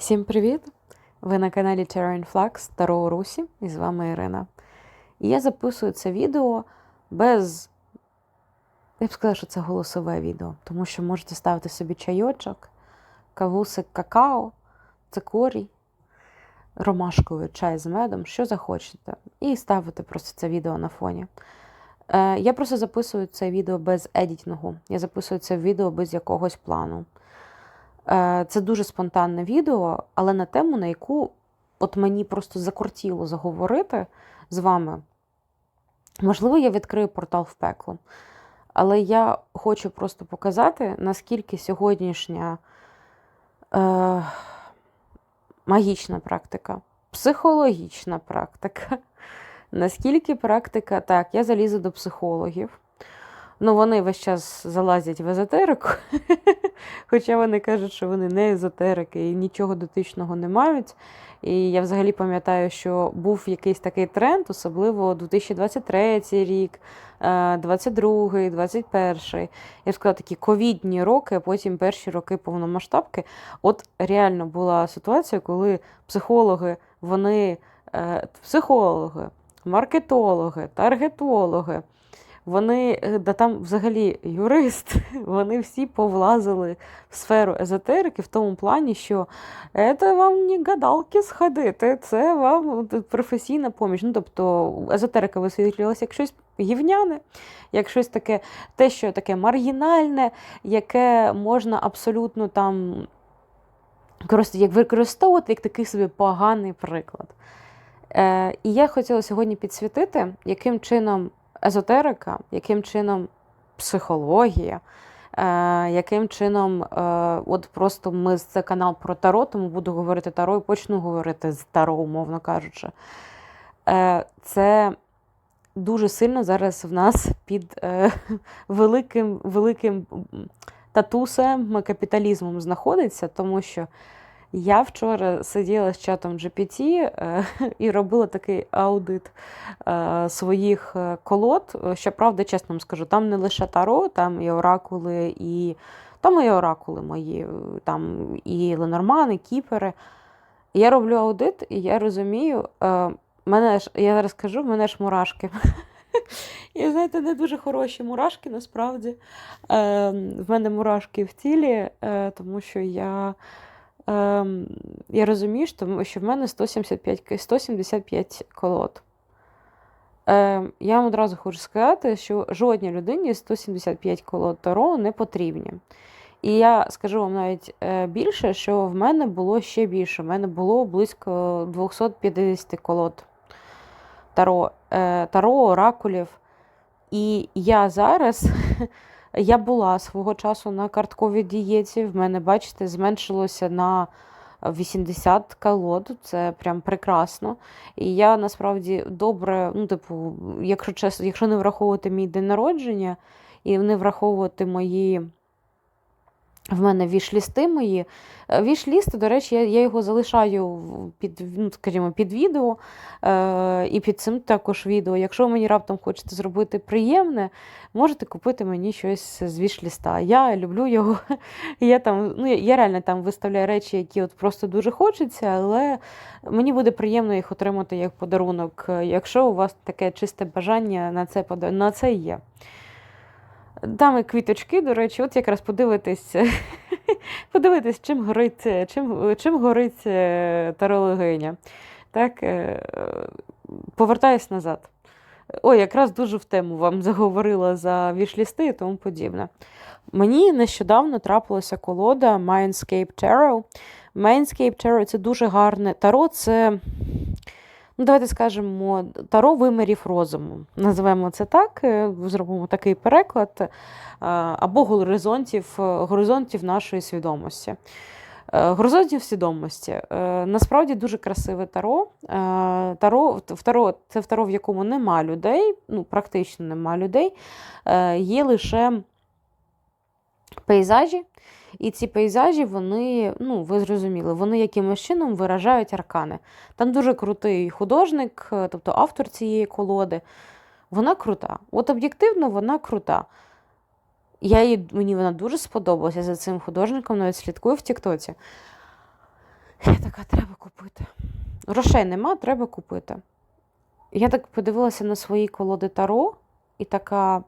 Всім привіт! Ви на каналі Terrain Flux Таро Русі, і з вами Ірина. І я записую це відео без. Я б сказала, що це голосове відео, тому що можете ставити собі чайочок, кавусик какао, цикорій, ромашковий чай з медом, що захочете, і ставити просто це відео на фоні. Е, я просто записую це відео без едітінгу. Я записую це відео без якогось плану. Е, Це дуже спонтанне відео, але на тему, на яку от мені просто закортіло заговорити з вами. Можливо, я відкрию портал в пекло. Але я хочу просто показати, наскільки сьогоднішня е, магічна практика, психологічна практика, наскільки практика, так, я залізу до психологів. Ну, вони весь час залазять в езотерику, хоча вони кажуть, що вони не езотерики і нічого дотичного не мають. І я взагалі пам'ятаю, що був якийсь такий тренд, особливо 2023 рік, 22-й, 21-й. Я б сказала, такі ковідні роки, а потім перші роки повномасштабки. От реально була ситуація, коли психологи, вони е, психологи, маркетологи, таргетологи. Вони, е, да там взагалі юрист, вони всі повлазили в сферу езотерики в тому плані, що це вам не гадалки сходити, це вам професійна поміч. Ну, тобто езотерика висвітлювалася як щось гівняне, як щось таке, те, що таке маргінальне, яке можна абсолютно там як використовувати як такий собі поганий приклад. Е, І я хотіла сьогодні підсвітити, яким чином езотерика, яким чином психологія, е, яким чином, е, от просто ми це канал про Таро, тому буду говорити Таро і почну говорити з Таро, умовно кажучи. Е, це дуже сильно зараз в нас під е, великим великим татусем капіталізмом знаходиться, тому що. Я вчора сиділа з чатом GPT е, і робила такий аудит е, своїх е, колод. Щоправда, чесно вам скажу, там не лише таро, там і оракули, і там і оракули мої, там і Ленормани, і Кіпери. Я роблю аудит, і я розумію, мене ж, я зараз кажу, в мене ж мурашки. І знаєте, не дуже хороші мурашки насправді. В мене мурашки в тілі, тому що я. Ем, я розумію, що в мене 175 175 колод. Ем, я вам одразу хочу сказати, що жодній людині 175 колод Таро не потрібні. І я скажу вам навіть е, більше, що в мене було ще більше. В мене було близько 250 колод Таро, е, Таро, оракулів. І я зараз Я була свого часу на картковій дієті. В мене, бачите, зменшилося на 80 колод. Це прям прекрасно. І я насправді добре, ну, типу, якщо чесно, якщо не враховувати мій день народження і не враховувати мої. В мене вішлісти мої. Е, Вішліст, до речі, я я його залишаю під ну, скажімо, під відео е, і під цим також відео. Якщо ви мені раптом хочете зробити приємне, можете купити мені щось з вішліста. Я люблю його. Я там, ну, я реально там виставляю речі, які от просто дуже хочеться, але мені буде приємно їх отримати як подарунок, якщо у вас таке чисте бажання на це на це є. Там і квіточки, до речі, от якраз подивитись, подивитись, чим горить чим, чим горить е, тарологиня. Так, е, Повертаюсь назад. Ой, якраз дуже в тему вам заговорила за вішлісти і тому подібне. Мені нещодавно трапилася колода Mindscape Tarot. Mindscape Tarot це дуже гарне. Таро це ну, давайте скажемо, таро вимірів розуму. Називаємо це так, е, зробимо такий переклад, е, або горизонтів, горизонтів нашої свідомості. Е, горизонтів свідомості. Насправді дуже красиве таро. Таро, таро Це таро, в якому нема людей, ну, практично нема людей, є лише пейзажі. І ці пейзажі, вони, ну, ви зрозуміли, вони якимось чином виражають аркани. Там дуже крутий художник, е, тобто автор цієї колоди. Вона крута. От об'єктивно, вона крута. Я її, Мені вона дуже сподобалася за цим художником, навіть слідкую в Тіктоці. Я така, треба купити. Грошей нема, треба купити. Я так подивилася на свої колоди Таро і така,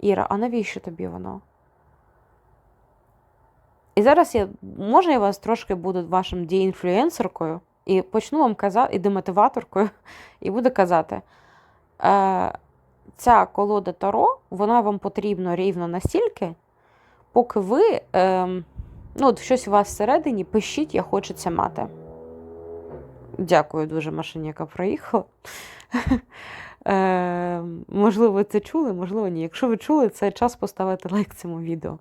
Іра, а навіщо тобі воно? І зараз я, може, я вас трошки буду вашим діінфлюенсеркою і почну вам казати, і демотиваторкою, і буду казати, е, ця колода Таро, вона вам потрібна рівно настільки, поки ви, е, ну, от щось у вас всередині, пишіть, я хочу це мати. Дякую дуже машині, яка проїхала. Е, можливо, це чули, можливо, ні. Якщо ви чули, це час поставити лайк цьому відео.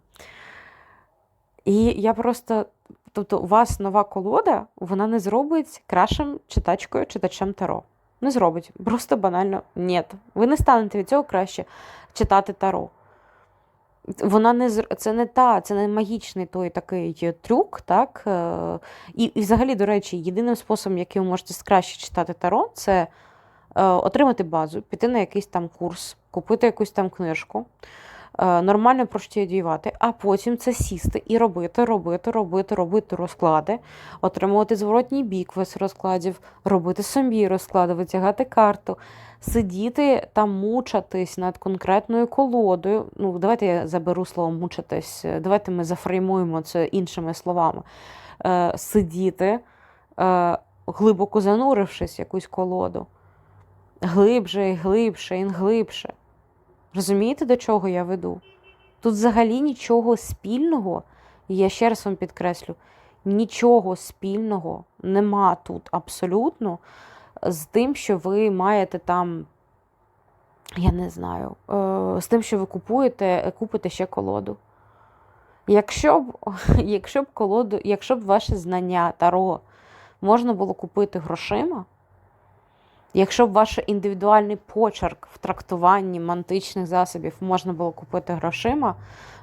І я просто, тобто, у вас нова колода, вона не зробить кращим читачкою, читачем Таро. Не зробить. Просто банально ні. Ви не станете від цього краще читати Таро. Вона не це не та, це не магічний той такий трюк, так? е, І, і взагалі, до речі, єдиним способом, яким ви можете краще читати Таро, це е, отримати базу, піти на якийсь там курс, купити якусь там книжку, е, нормально проштудіювати, а потім це сісти і робити, робити, робити, робити розклади, отримувати зворотній бік весь розкладів, робити собі розклади, витягати карту, сидіти та мучатись над конкретною колодою. Ну, давайте я заберу слово мучатись, е, давайте ми зафреймуємо це іншими словами. Е, сидіти, е, глибоко занурившись в якусь колоду глибше і глибше і глибше. Розумієте, до чого я веду? Тут взагалі нічого спільного, і я ще раз вам підкреслю, нічого спільного нема тут абсолютно з тим, що ви маєте там, я не знаю, е, з тим, що ви купуєте, купите ще колоду. Якщо б, якщо б колоду, якщо б ваше знання Таро можна було купити грошима, Якщо б ваш індивідуальний почерк в трактуванні мантичних засобів можна було купити грошима,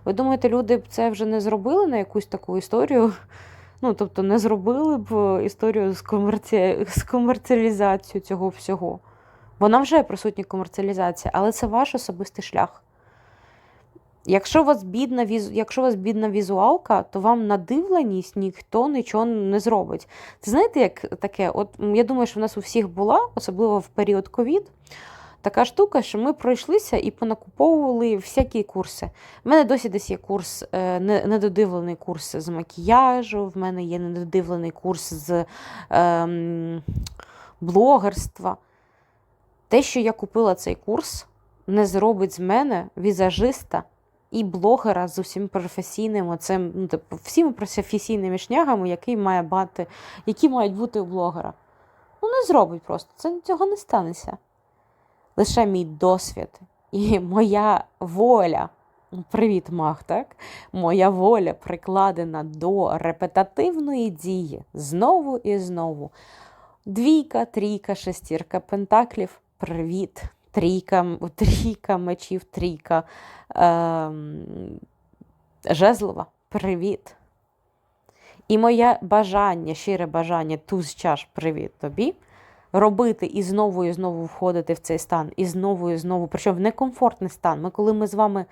ви думаєте, люди б це вже не зробили на якусь таку історію? Ну, тобто, не зробили б історію з, комерці... з комерціалізацією цього всього. Вона вже присутня комерціалізація, але це ваш особистий шлях. Якщо у вас бідна. Якщо у вас бідна візуалка, то вам на дивленість ніхто нічого не зробить. Це знаєте, як таке? От я думаю, що в нас у всіх була, особливо в період ковід, така штука, що ми пройшлися і понакуповували всякі курси. У мене досі десь є курс, е, недодивлений курс з макіяжу, в мене є недодивлений курс з ем, блогерства. Те, що я купила цей курс, не зробить з мене візажиста і блогера з усім професійним, оцим, ну, типу, всіми професійними шнягами, які, має бати, які мають бути у блогера. Ну, не зробить просто. Це цього не станеться. Лише мій досвід і моя воля. Привіт, мах, так? Моя воля прикладена до репетативної дії знову і знову. Двійка, трійка, шестірка пентаклів. Привіт. Трійка, трійка мечів, трійка ем, жезлова. Привіт. І моє бажання, щире бажання, туз чаш, привіт тобі. Робити і знову і знову входити в цей стан, і знову і знову, причому в некомфортний стан. Ми, коли ми з вами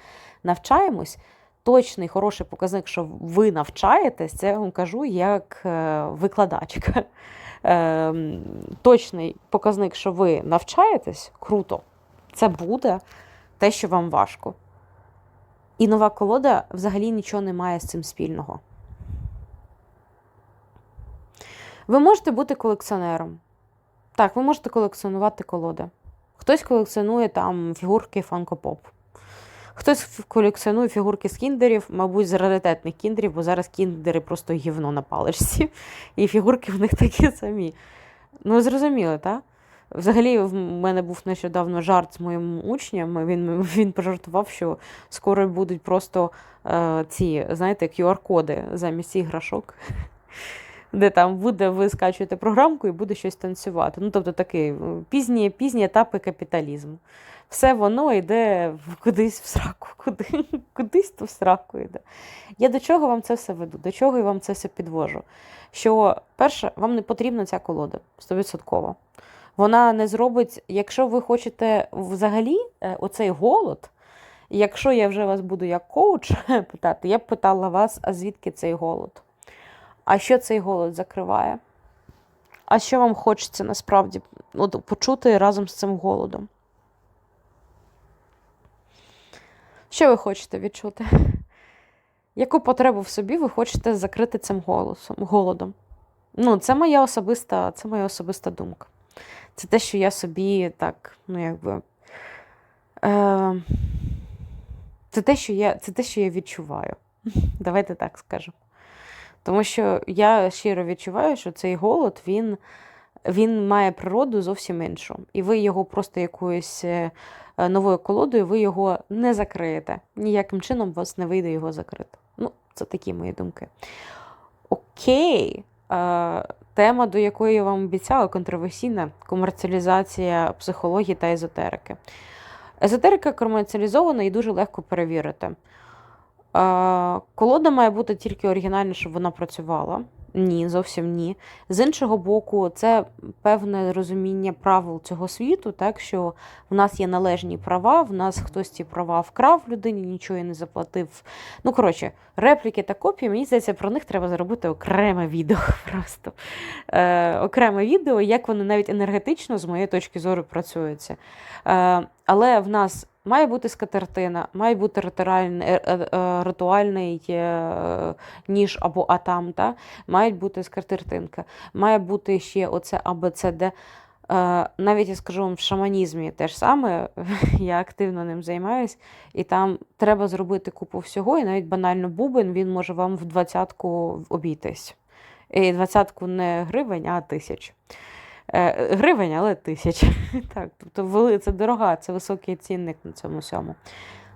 навчаємось, точний хороший показник, що ви навчаєтесь, це я вам кажу як е, викладачка. Ем, точний показник, що ви навчаєтесь, круто, це буде те, що вам важко. І нова колода взагалі нічого не має з цим спільного. Ви можете бути колекціонером. Так, ви можете колекціонувати колоди. Хтось колекціонує там фігурки фанкопоп. Хтось колекціонує фігурки з кіндерів, мабуть, з раритетних кіндерів, бо зараз кіндери просто гівно на паличці. І фігурки в них такі самі. Ну, зрозуміло, так? Взагалі, в мене був нещодавно жарт з моїм учнем. Він, він пожартував, що скоро будуть просто е, ці, знаєте, QR-коди замість іграшок. Де там буде, ви скачуєте програмку і буде щось танцювати. Ну, тобто такий е, пізні, пізні етапи капіталізму. Все воно йде кудись в сраку, куди, кудись то в сраку йде. Я до чого вам це все веду? До чого я вам це все підвожу? Що, перше, вам не потрібна ця колода 100%. Вона не зробить, якщо ви хочете взагалі е, оцей голод, якщо я вже вас буду як коуч питати, я б питала вас, а звідки цей голод? А що цей голод закриває? А що вам хочеться насправді от, почути разом з цим голодом? Що ви хочете відчути? Яку потребу в собі ви хочете закрити цим голосом, голодом? Ну, це моя особиста, це моя особиста думка. Це те, що я собі так, ну якби. Е, це те, що я, це те, що я відчуваю. Давайте так скажемо. Тому що я щиро відчуваю, що цей голод він, він має природу зовсім іншу. І ви його просто якоюсь е, новою колодою, ви його не закриєте. Ніяким чином у вас не вийде його закрити. Ну, це такі мої думки. Окей. Тема, до якої я вам обіцяла, контроверсійна комерціалізація психології та езотерики. Езотерика комерціалізована і дуже легко перевірити. Колода має бути тільки оригінальна, щоб вона працювала. Ні, зовсім ні. З іншого боку, це певне розуміння правил цього світу, так що в нас є належні права, в нас хтось ці права вкрав людині, нічого не заплатив. Ну, коротше, репліки та копії, мені здається, про них треба зробити окреме відео просто. Е, Окреме відео, як вони навіть енергетично, з моєї точки зору, працюються. Е, Але в нас має бути скатертина, має бути ритуальний, е, е, ритуальний е, ніж або атам, та? має бути скатертинка, має бути ще оце АБЦД. Навіть я скажу вам в шаманізмі теж саме, я активно ним займаюсь, і там треба зробити купу всього, і навіть банально бубен він може вам в двадцятку обійтись. І двадцятку не гривень, а тисяч. Е, Гривень, але тисяч. Так, тобто це дорога, це високий цінник на цьому всьому.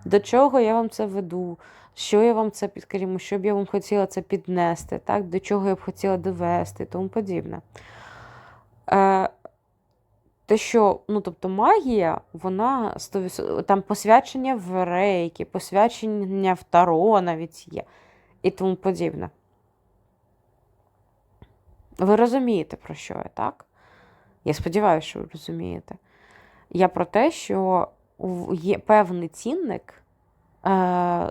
До чого я вам це веду? Що я вам це підкажімо, що б я вам хотіла це піднести, так? до чого я б хотіла довести і тому подібне. Е, те, що, ну, тобто магія, вона там посвячення в рейки, посвячення в таро навіть є і тому подібне. Ви розумієте, про що я, так? Я сподіваюся, що ви розумієте. Я про те, що є певний цінник е,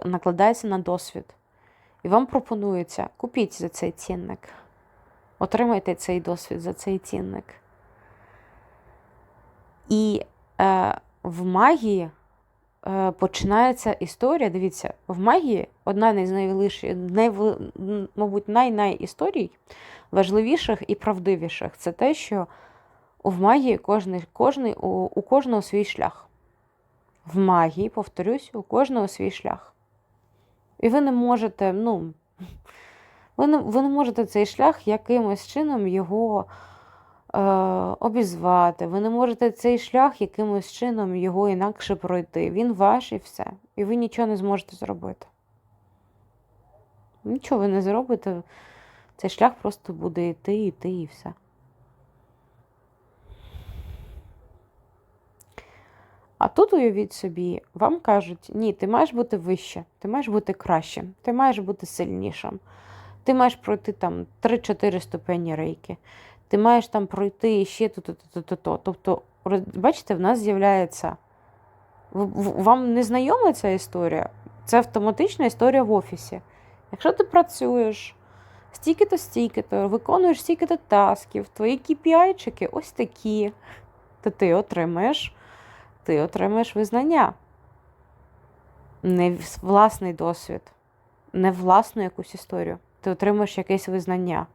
накладається на досвід. І вам пропонується: купіть за цей цінник, отримайте цей досвід за цей цінник. І е, в магії е, починається історія. Дивіться, в магії одна з найвеличі, найв, мабуть, най-най історій важливіших і правдивіших це те, що в магії кожний, кожний, у, у кожного свій шлях. В магії, повторюсь, у кожного свій шлях. І ви не можете, ну, ви не, ви не можете цей шлях якимось чином його е, обізвати. Ви не можете цей шлях якимось чином його інакше пройти. Він ваш і все. І ви нічого не зможете зробити. Нічого ви не зробите. Цей шлях просто буде йти, йти і все. А тут уявіть собі, вам кажуть, ні, ти маєш бути вище, ти маєш бути кращим, ти маєш бути сильнішим. Ти маєш пройти там 3-4 ступені рейки. Ти маєш там пройти ще то-то-то-то-то. Тобто, бачите, в нас з'являється. Вам не знайома ця історія? Це автоматична історія в офісі. Якщо ти працюєш стільки-то, стільки-то, виконуєш стільки-то тасків, твої KPI-чики ось такі, то ти отримаєш ти отримаєш визнання. Не власний досвід, не власну якусь історію. Ти отримаєш якесь визнання,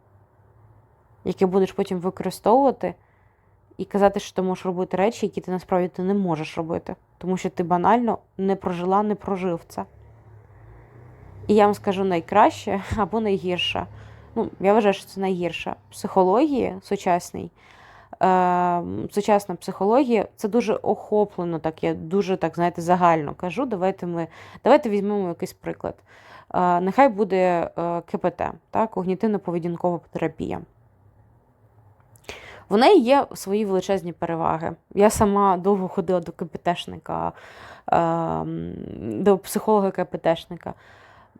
яке будеш потім використовувати і казати, що ти можеш робити речі, які ти насправді ти не можеш робити. Тому що ти банально не прожила, не прожив це. І я вам скажу найкраще або найгірше. Ну, я вважаю, що це найгірше. Психології сучасній сучасна психологія це дуже охоплено, так я дуже так знаєте, загально кажу. Давайте ми давайте візьмемо якийсь приклад. Е, нехай буде е, КПТ, так, когнітивно-поведінкова терапія. В неї є свої величезні переваги. Я сама довго ходила до КПТшника, е, до психолога КПТшника.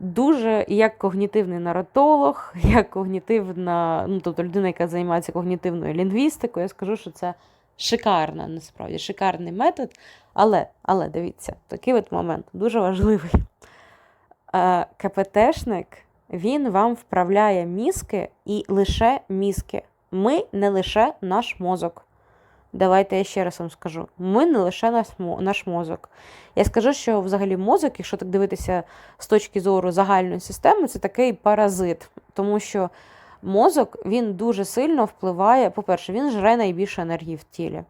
Дуже як когнітивний наратолог, як когнітивна, ну тобто людина, яка займається когнітивною лінгвістикою, я скажу, що це шикарна, насправді, шикарний метод. Але, але дивіться, такий от момент дуже важливий. Е, КПТшник він вам вправляє мізки і лише мізки. Ми не лише наш мозок. Давайте я ще раз вам скажу: ми не лише наш, мозок. Я скажу, що взагалі мозок, якщо так дивитися з точки зору загальної системи, це такий паразит, тому що мозок він дуже сильно впливає. По-перше, він жре найбільше енергії в тілі.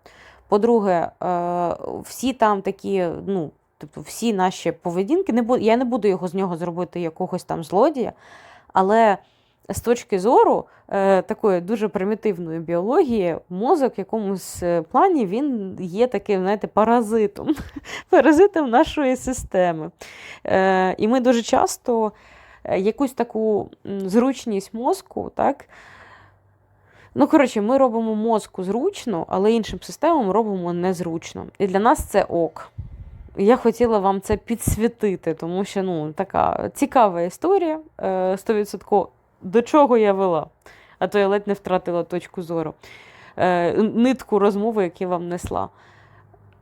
По-друге, е, всі там такі, ну, тобто всі наші поведінки, я не буду його з нього зробити якогось там злодія, але з точки зору е, такої дуже примітивної біології, мозок в якомусь е, плані він є таким, знаєте, паразитом, паразитом нашої системи. Е, І ми дуже часто е, якусь таку зручність мозку, так. Ну, коротше, ми робимо мозку зручно, але іншим системам робимо незручно. І для нас це ок. Я хотіла вам це підсвітити, тому що ну, така цікава історія. 100% до чого я вела, а то я ледь не втратила точку зору, е, нитку розмови, яку вам несла.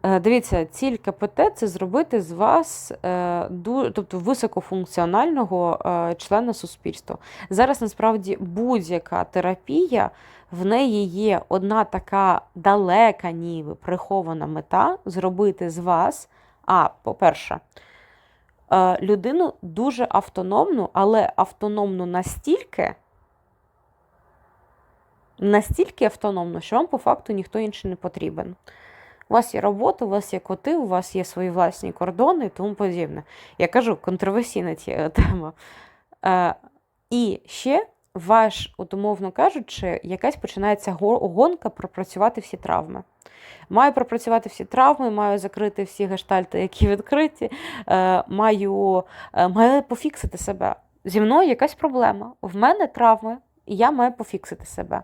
Е, дивіться, ціль КПТ це зробити з вас е, тобто високофункціонального члена суспільства. Зараз насправді будь-яка терапія, в неї є одна така далека, ніби прихована мета зробити з вас. А, по-перше, Е, людину дуже автономну, але автономну настільки, настільки автономну, що вам по факту ніхто інший не потрібен. У вас є робота, у вас є коти, у вас є свої власні кордони і тому подібне. Я кажу, контроверсійна тема. Е, і ще ваш, от умовно кажучи, якась починається гонка пропрацювати всі травми. Маю пропрацювати всі травми, маю закрити всі гештальти, які відкриті, е, маю, е, маю пофіксити себе. Зі мною якась проблема. В мене травми, і я маю пофіксити себе.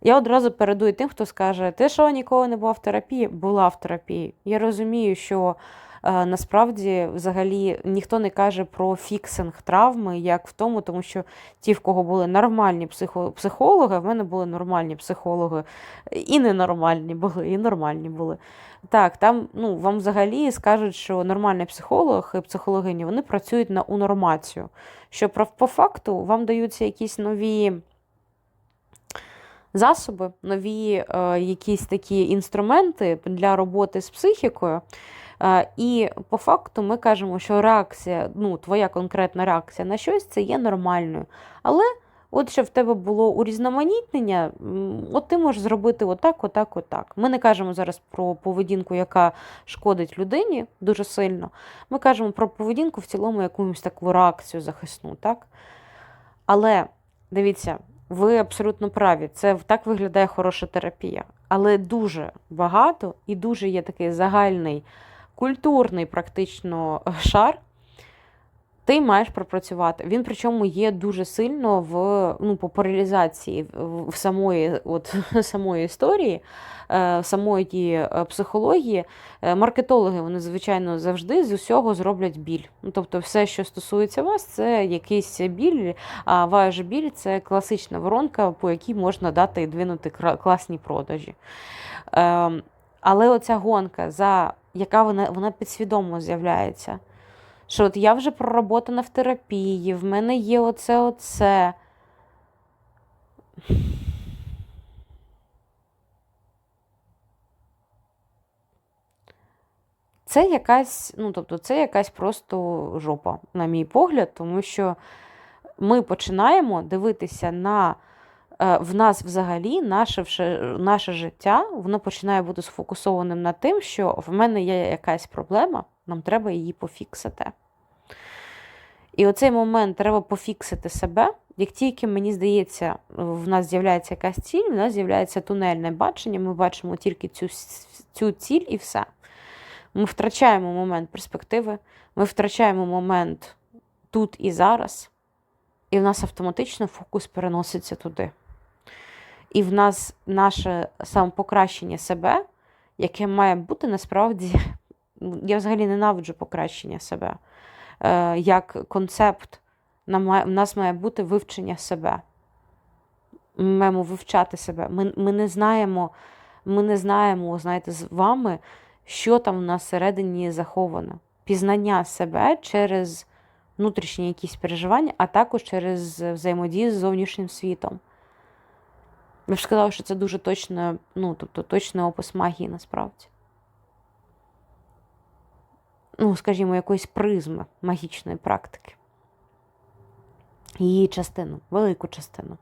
Я одразу передую тим, хто скаже, ти що ніколи не була в терапії? Була в терапії. Я розумію, що насправді взагалі ніхто не каже про фіксинг травми, як в тому, тому що ті, в кого були нормальні психологи, в мене були нормальні психологи, і ненормальні були, і нормальні були. Так, там ну, вам взагалі скажуть, що нормальний психолог і психологині вони працюють на унормацію. Що по факту вам даються якісь нові. Засоби, нові е, якісь такі інструменти для роботи з психікою, і по факту ми кажемо, що реакція, ну, твоя конкретна реакція на щось це є нормальною. Але от щоб в тебе було урізноманітнення, от ти можеш зробити отак, отак, отак. Ми не кажемо зараз про поведінку, яка шкодить людині дуже сильно. Ми кажемо про поведінку в цілому, якусь таку реакцію захисну. так? Але дивіться, ви абсолютно праві, це так виглядає хороша терапія. Але дуже багато і дуже є такий загальний культурний практично шар, ти маєш пропрацювати. Він причому є дуже сильно в ну, популяризації в самої от, самої історії, е, самої е, психології. Е, маркетологи, вони, звичайно, завжди з усього зроблять біль. Ну, Тобто, все, що стосується вас, це якийсь біль, а ваш біль це класична воронка, по якій можна дати і двинути класні продажі. Ем, але оця гонка за яка вона вона підсвідомо з'являється. Що от я вже проработана в терапії, в мене є оце оце. Це якась, ну, тобто, це якась просто жопа, на мій погляд, тому що ми починаємо дивитися на в нас взагалі наше наше життя воно починає бути сфокусованим на тим, що в мене є якась проблема, нам треба її пофіксити. І оцей момент треба пофіксити себе. Як тільки, мені здається, в нас з'являється якась ціль, в нас з'являється тунельне бачення, ми бачимо тільки цю, цю ціль і все. Ми втрачаємо момент перспективи, ми втрачаємо момент тут і зараз, і в нас автоматично фокус переноситься туди. І в нас наше самопокращення себе, яке має бути насправді, я взагалі ненавиджу покращення себе. Е, Як концепт, в нас має бути вивчення себе. Ми маємо вивчати себе. Ми ми не знаємо, ми не знаємо, знаєте, з вами, що там в нас всередині заховано. Пізнання себе через внутрішні якісь переживання, а також через взаємодію з зовнішнім світом. Я б сказала, що це дуже точно, ну, тобто точний опис магії насправді. Ну, скажімо, якоїсь призми магічної практики. Її частину, велику частину.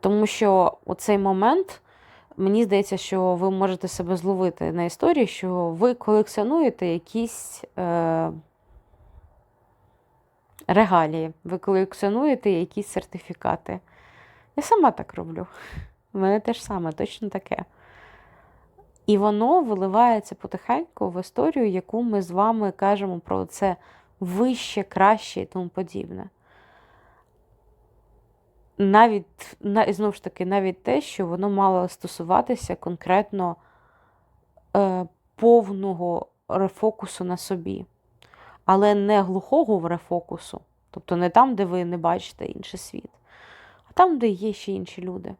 Тому що у цей момент мені здається, що ви можете себе зловити на історії, що ви колекціонуєте якісь е, регалії, ви колекціонуєте якісь сертифікати. Я сама так роблю. У мене теж саме, точно таке. І воно виливається потихеньку в історію, яку ми з вами кажемо про це вище, краще і тому подібне. Навіть, на- знову ж таки, навіть те, що воно мало стосуватися конкретно е, повного рефокусу на собі, але не глухого рефокусу, тобто не там, де ви не бачите інший світ, там, де є ще інші люди.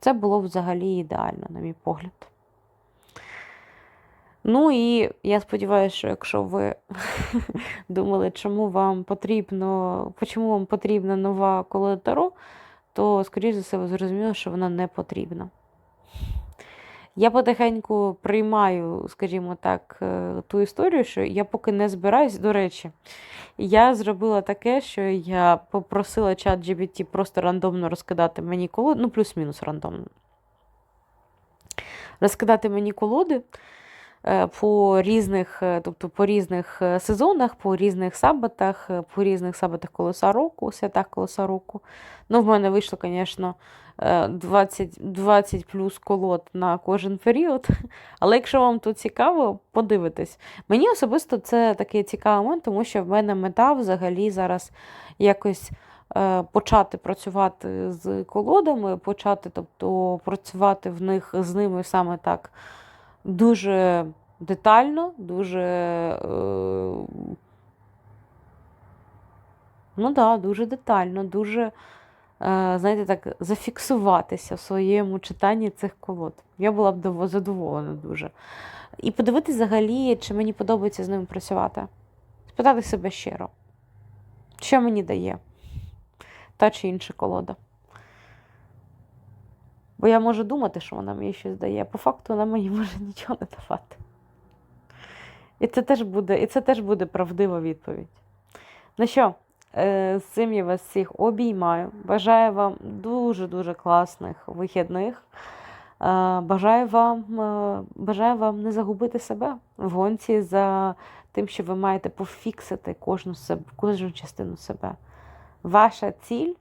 Це було взагалі ідеально, на мій погляд. Ну і я сподіваюся, що якщо ви думали, чому вам потрібно, чому вам потрібна нова колода Таро, то, скоріш за все, ви зрозуміли, що вона не потрібна. Я потихеньку приймаю, скажімо так, е, ту історію, що я поки не збираюсь. До речі, я зробила таке, що я попросила чат GBT просто рандомно розкидати мені колоди, ну, плюс-мінус рандомно. Розкидати мені колоди по різних, е, тобто по різних е, сезонах, по різних сабатах, е, по різних сабатах колеса року, святах колеса року. Ну, в мене вийшло, звісно, е, 20, 20 плюс колод на кожен період. Але якщо вам тут цікаво, подивитесь. Мені особисто це такий цікавий момент, тому що в мене мета взагалі зараз якось е, почати працювати з колодами, почати, тобто працювати в них з ними саме так дуже детально, дуже. Е, ну да, дуже детально, дуже, е, знаєте, так, зафіксуватися в своєму читанні цих колод. Я була б задоволена дуже. І подивитися взагалі, чи мені подобається з ними працювати. Спитати себе щиро, що мені дає та чи інша колода. Бо я можу думати, що вона мені щось дає, по факту вона мені може нічого не давати. І це теж буде, і це теж буде правдива відповідь. Ну що, е, з цим я вас всіх обіймаю. Бажаю вам дуже-дуже класних вихідних. Е, Бажаю вам, е, бажаю вам не загубити себе в гонці за тим, що ви маєте пофіксити кожну, себе, кожну частину себе. Ваша ціль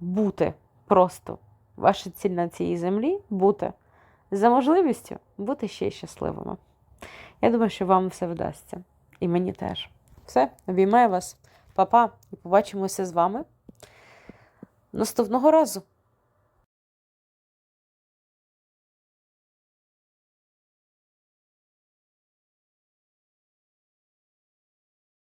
бути просто. Ваша ціль на цій землі бути за можливістю бути ще щасливими. Я думаю, що вам все вдасться. І мені теж. Все, обіймаю вас, Па-па, і побачимося з вами наступного разу.